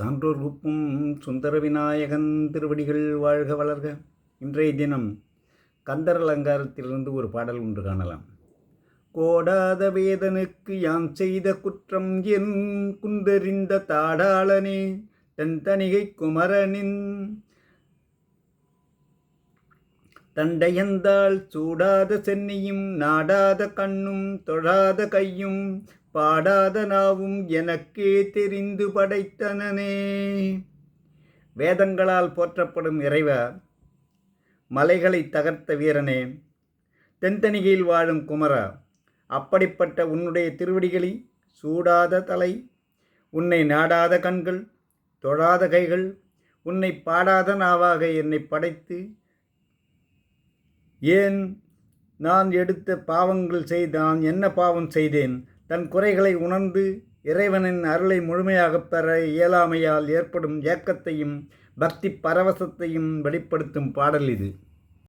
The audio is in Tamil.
சான்றோர் உப்பும் சுந்தர விநாயகன் திருவடிகள் வாழ்க வளர்க. இன்றைய தினம் கந்தர் அலங்காரத்திலிருந்து ஒரு பாடல் ஒன்று காணலாம். கோடாத வேதனுக்கு யாம் செய்த குற்றம் என் குந்தறிந்த தாடாளனே தன் தனிகை குமரனின் தண்டையந்தாள் சூடாத சென்னியும் நாடாத கண்ணும் தொழாத கையும் பாடாத நாவும் எனக்கே தெரிந்து படைத்தனனே. வேதங்களால் போற்றப்படும் இறைவ மலைகளை தகர்த்த வீரனே தென்தணிகையில் வாழும் குமரா அப்படிப்பட்ட உன்னுடைய திருவடிகளை சூடாத தலை உன்னை நாடாத கண்கள் தொழாத கைகள் உன்னை பாடாத நாவாக என்னை படைத்து ஏன் நான் எடுத்த பாவங்கள் செய்து நான் என்ன பாவம் செய்தேன்? தன் குறைகளை உணர்ந்து இறைவனின் அருளை முழுமையாகப் பெற இயலாமையால் ஏற்படும் ஏக்கத்தையும் பக்தி பரவசத்தையும் வெளிப்படுத்தும் பாடல் இது.